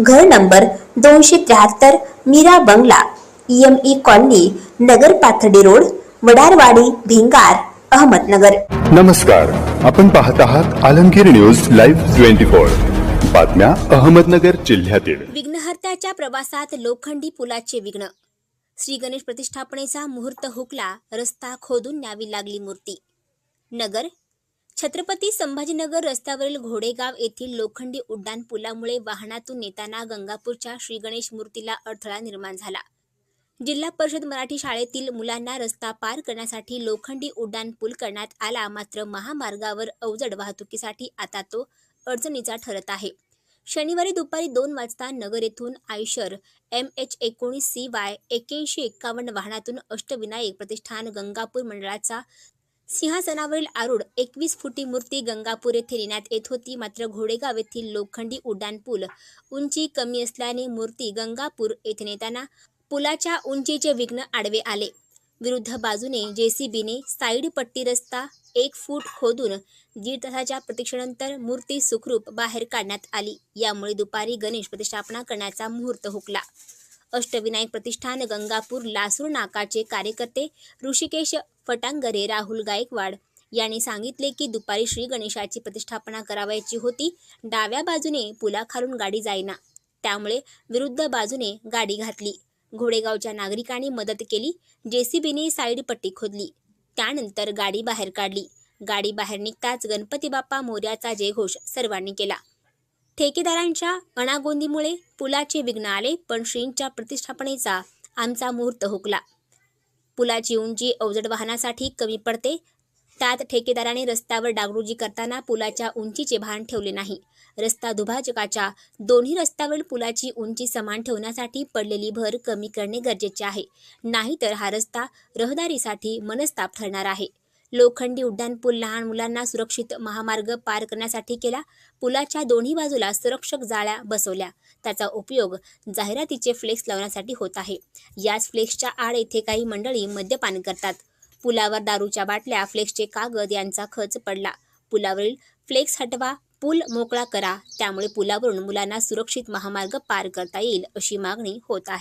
घर नंबर दोनशे त्र्याहत्तर मीरा बंगला एम ई कॉलनी नगर पाथर्डी रोड वडारवाडी भिंगार अहमदनगर. नमस्कार. आपण पाहत आहात Alamgir news live twenty four. बातम्या अहमदनगर जिल्ह्यातील. विघ्नहर्त्याच्या प्रवासात लोखंडी पुलाचे विघ्न. श्री गणेश प्रतिष्ठापनेचा मुहूर्त हुकला रस्ता खोदून न्यावी लागली मूर्ती. नगर छत्रपती संभाजीनगर रस्त्यावरील घोडेगाव येथील लोखंडी उड्डाण पुलामुळे वाहनातून नेताना गंगापूरच्या श्री गणेश मूर्तीला अडथळा निर्माण झाला. जिल्हा परिषद मराठी शाळेतील मुलांना रस्ता पार करण्यासाठी लोखंडी उड्डाण पूल करण्यात आला मात्र महामार्गावर अवजड वाहतुकीसाठी आता तो अडचणीचा ठरत आहे. शनिवारी दुपारी दोन वाजता नगर येथून आयशर एम एच एकोणीस सी वाय एक्याऐंशी एक्कावन्न वाहनातून अष्टविनायक प्रतिष्ठान गंगापूर मंडळाचा सिंहासनावरील आरूढ एकवीस फुटी मूर्ती गंगापूर येथे नेण्यात येत होती. मात्र घोडेगाव येथील लोखंडी उड्डाण पूल उंची कमी असल्याने मूर्ती गंगापूर येथे नेताना पुलाच्या उंचीचे विघ्न आडवे आले. विरुद्ध बाजूने जेसीबीने साईड पट्टी रस्ता एक फूट खोदून दीड तासाच्या प्रतीक्षेनंतर मूर्ती सुखरूप बाहेर काढण्यात आली. यामुळे दुपारी गणेश प्रतिष्ठापना करण्याचा मुहूर्त हुकला. अष्टविनायक प्रतिष्ठान गंगापूर लासूर नाकाचे कार्यकर्ते ऋषिकेश फटांगरे राहुल गायकवाड यांनी सांगितले की दुपारी श्री गणेशाची प्रतिष्ठापना करावयाची होती. डाव्या बाजूने पुलाखालून गाडी जाईना. त्यामुळे विरुद्ध बाजूने गाडी घातली. घोडेगावच्या नागरिकांनी मदत केली. जेसीबीने साईड पट्टी खोदली. त्यानंतर गाडी बाहेर काढली. गाडी बाहेर निघताच गणपती बाप्पा मोर्याचा जयघोष सर्वांनी केला. ठेकेदारांच्या अणागोंदीमुळे पुलाचे विघ्न आले पण श्रींच्या प्रतिष्ठापनेचा आमचा मुहूर्त हुकला. पुलाची उंची अवजड वाहनासाठी कमी पडते. त्यात ठेकेदाराने रस्त्यावर डागडुजी करताना पुलाच्या उंचीचे भान ठेवले नाही. रस्ता दुभाजकाच्या दोन्ही रस्त्यावरील पुलाची उंची समान ठेवण्यासाठी पडलेली भर कमी करणे गरजेचे आहे. नाहीतर हा रस्ता रहदारीसाठी मनस्ताप ठरणार आहे. लोखंडी उड्डाण पूल लहान मुलांना सुरक्षित महामार्ग पार करण्यासाठी केला. पुलाच्या दोन्ही बाजूला संरक्षक जाळ्या बसवल्या. त्याचा उपयोग जाहिरातीचे फ्लेक्स लावण्यासाठी होत आहे. याच फ्लेक्सच्या आड येथे काही मंडळी मद्यपान करतात. पुलावर दारूच्या बाटल्या फ्लेक्सचे कागद यांचा खच पडला. पुलावरील फ्लेक्स हटवा पूल मोकळा करा. त्यामुळे पुलावरून मुलांना सुरक्षित महामार्ग पार करता येईल अशी मागणी होत आहे.